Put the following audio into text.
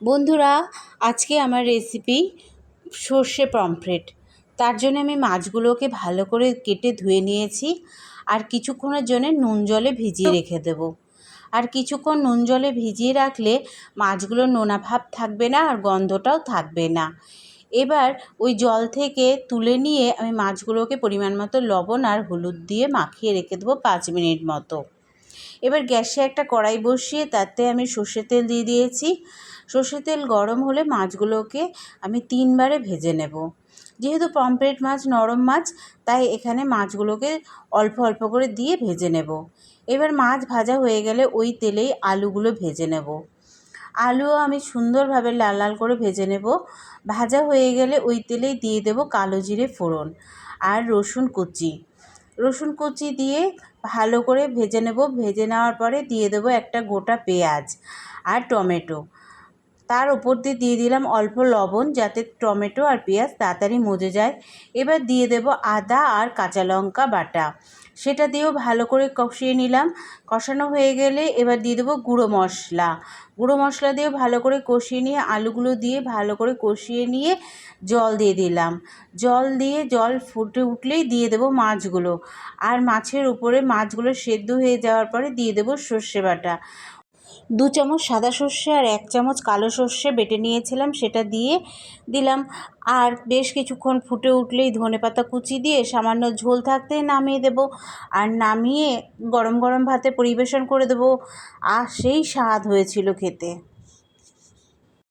বন্ধুরা, আজকে আমার রেসিপি সর্ষে পমফ্রেট তার জন্য আমি মাছগুলোকে ভালো করে কেটে ধুয়ে নিয়েছি আর কিছুক্ষণের জন্য নুন জলে ভিজিয়ে রেখে দেব। আর কিছুক্ষণ নুন জলে ভিজিয়ে রাখলে মাছগুলো নোনা ভাব থাকবে না আর গন্ধটাও থাকবে না। এবার ওই জল থেকে তুলে নিয়ে আমি মাছগুলোকে পরিমাণ মতো লবণ আর হলুদ দিয়ে মাখিয়ে রেখে দেবো পাঁচ মিনিট মতো। এবার গ্যাসে একটা কড়াই বসিয়ে তাতে আমি সর্ষের তেল দিয়ে দিয়েছি। সর্ষের তেল গরম হলে মাছগুলোকে আমি তিনবারে ভেজে নেব। যেহেতু পমফ্রেট মাছ নরম মাছ, তাই এখানে মাছগুলোকে অল্প অল্প করে দিয়ে ভেজে নেব। এবার মাছ ভাজা হয়ে গেলে ওই তেলেই আলুগুলো ভেজে নেব। আলুও আমি সুন্দরভাবে লাল লাল করে ভেজে নেব। ভাজা হয়ে গেলে ওই তেলেই দিয়ে দেব কালো জিরে ফোড়ন আর রসুন কুচি। রসুন কুচি দিয়ে ভালো করে ভেজে নেব। ভেজে নেওয়ার পরে দিয়ে দেবো একটা গোটা পেঁয়াজ আর টমেটো। তার ওপর দিয়ে দিয়ে দিলাম অল্প লবণ যাতে টমেটো আর পেঁয়াজ তাড়াতাড়ি মজে যায়। এবার দিয়ে দেব আদা আর কাঁচা লঙ্কা বাটা। সেটা দিয়েও ভালো করে কষিয়ে নিলাম। কষানো হয়ে গেলে এবার দিয়ে দেবো গুঁড়ো মশলা। গুঁড়ো মশলা দিয়ে ভালো করে কষিয়ে নিয়ে আলুগুলো দিয়ে ভালো করে কষিয়ে নিয়ে জল দিয়ে দিলাম। জল দিয়ে জল ফুটে উঠলেই দিয়ে দেবো মাছগুলো। আর মাছের উপরে মাছগুলো সেদ্ধ হয়ে যাওয়ার পরে দিয়ে দেবো সর্ষে বাটা। দু চামচ সাদা সর্ষে আর এক চামচ কালো সর্ষে বেটে নিয়েছিলাম, সেটা দিয়ে দিলাম। আর বেশ কিছুক্ষণ ফুটে উঠলেই ধনে পাতা কুচি দিয়ে সামান্য ঝোল থাকতে নামিয়ে দেব। আর নামিয়ে গরম গরম ভাতে পরিবেশন করে দেবো। আর সেই স্বাদ হয়েছিল খেতে।